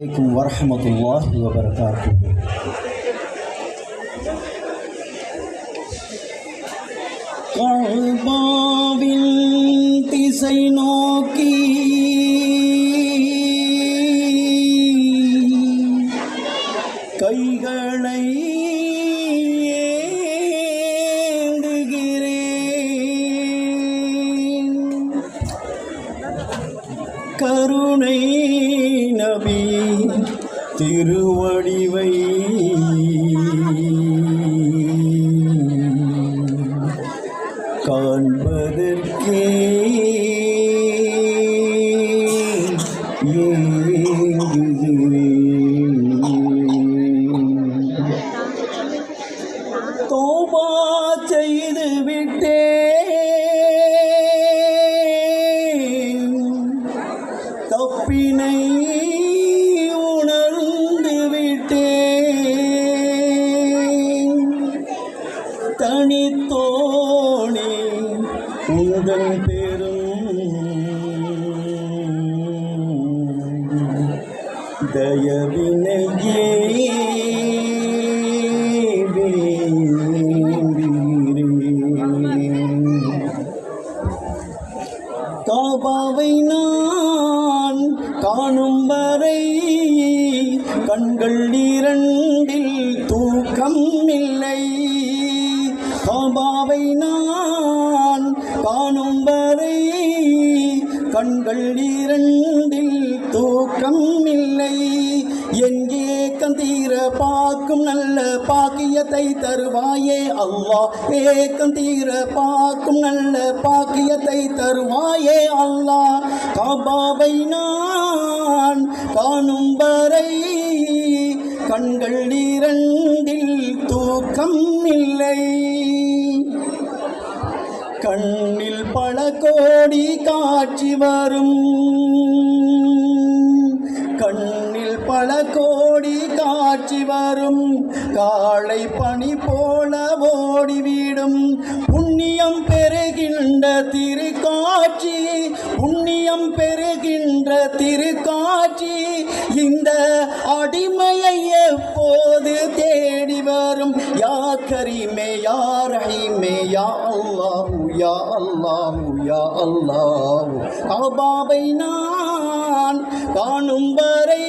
عليكم ورحمة الله وبركاته கழ்பாவின் திசை நோக்கி கைகளை ஏந்துகிறேன் கருணை நபி திருவடிவை. காண்பதற்கே ஏ தனித்தோணி உங்கள் பெரும் தயவினையே காபாவை நான் காணும் வரை கண்கள் இரண்டில் தூக்கம் இல்லை. காபாவை நான் காணும் வரை கண்கள் இரண்டில் தூக்கம் இல்லை. எங்கே கந்தீர பார்க்கும் நல்ல பாக்கியத்தை தருவாயே அல்லாஹ் ஏக்கம் தீர பார்க்கும் நல்ல பாக்கியத்தை தருவாயே அல்லா. காபாவை நான் காணும் வரை கண்கள் இரண்டில் தூக்கம் இல்லை. கண்ணில் பல கோடி காட்சி வரும். கண்ணில் பல கோடி காட்சி வரும். காளை பணி போல வீடும். புண்ணியம் பெறுகின்ற திருக்காட்சி புண்ணியம் பெறுகின்ற திருக்காட்சி. இந்த அடிமையை எப்போது தேடி வரும்? யா கரீமே யா ரஹீமே யா அல்லாஹு யா அல்லாஹு யா அல்லாஹு. காபாவை நான் காணும் வரை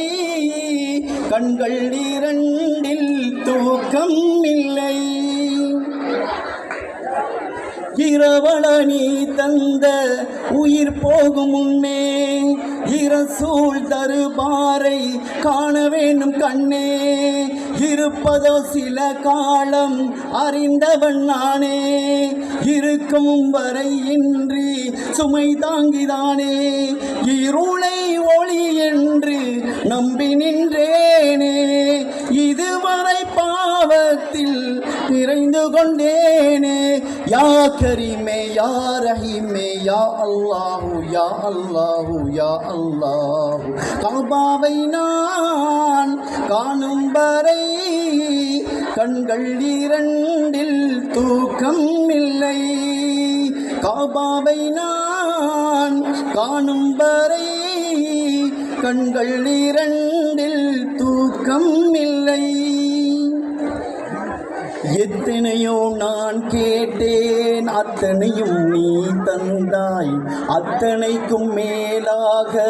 கண்கள் இரண்டில் தூக்கம் இல்லை. இரவள நீ தந்த உயிர் போகும் முன்னே இரசூல் தருபாரை காண வேண்டும் கண்ணே. இருப்பதோ சில காலம் அறிந்தவன் நானே. இருக்கும் வரை இன்றி சுமை தாங்கிதானே. இரு யா கரீமே யா ரஹீமே யா அல்லாஹு யா அல்லாஹு யா அல்லாஹு காபாவை நான் காணும் வரை கண்கள் இரண்டில் தூக்கம் இல்லை. காபாவை நான் காணும் வரை கண்கள் இரண்டில் தூக்கம் இல்லை. எத்தனையோ நான் கேட்டேன் அத்தனையும் நீ தந்தாய். அத்தனைக்கும் மேலாக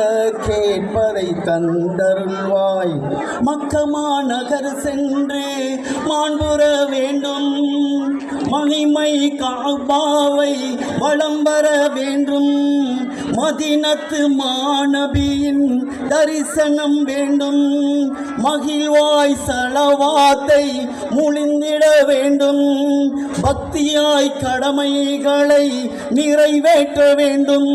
கேட்பதை தந்தருள்வாய். மக்கமா நகர் சென்று மாண்புற வேண்டும். மகிமை காபாவை வளம் வர வேண்டும். மதினத்து மாணபியின் தரிசனம் வேண்டும். மகிழ்வாய் சலவாத்தை முழிந்திட வேண்டும். பக்தியாய் கடமைகளை நிறைவேற்ற வேண்டும்.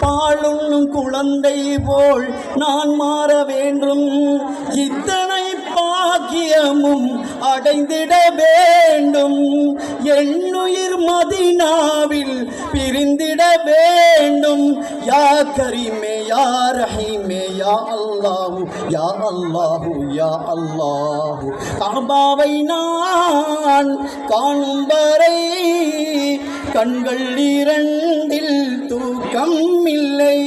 பாலுண்ணும் குழந்தை போல் நான் மாற வேண்டும். இத்தனை பாக்கியமும் அடைந்திட வேண்டும். என்னுயிர் மதினாவில் பிரிந்திட வேண்டும் யா கரீமே யா ரஹீமே யா அல்லாஹு யா அல்லாஹு யா அல்லாஹு காபாவை நான் காணும் வரை கண்கள் இரண்டில் தூக்கம் இல்லை.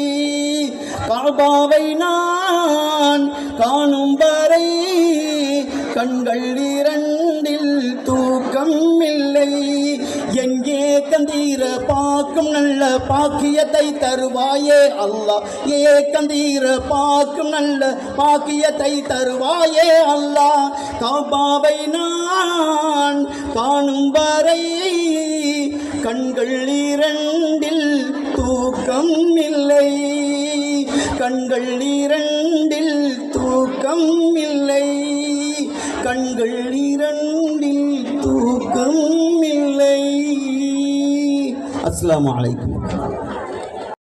காபாவை நான் காணும் வரை கண்கள் இரண்டில் தூக்கம் இல்லை. எங்கே கந்தீர பாக்கும் நல்ல பாக்கியத்தை தருவாயே அல்லா ஏ கந்தீர பாக்கும் நல்ல பாக்கியத்தை தருவாயே அல்லா காபாவை நான் காணும் வரை கண்கள் இரண்டில் தூக்கம் இல்லை. கண்கள் இரண்டில் தூக்கம் இல்லை. கண்கள் இரண்டில் தூக்கம் இல்லை. السلام عليكم.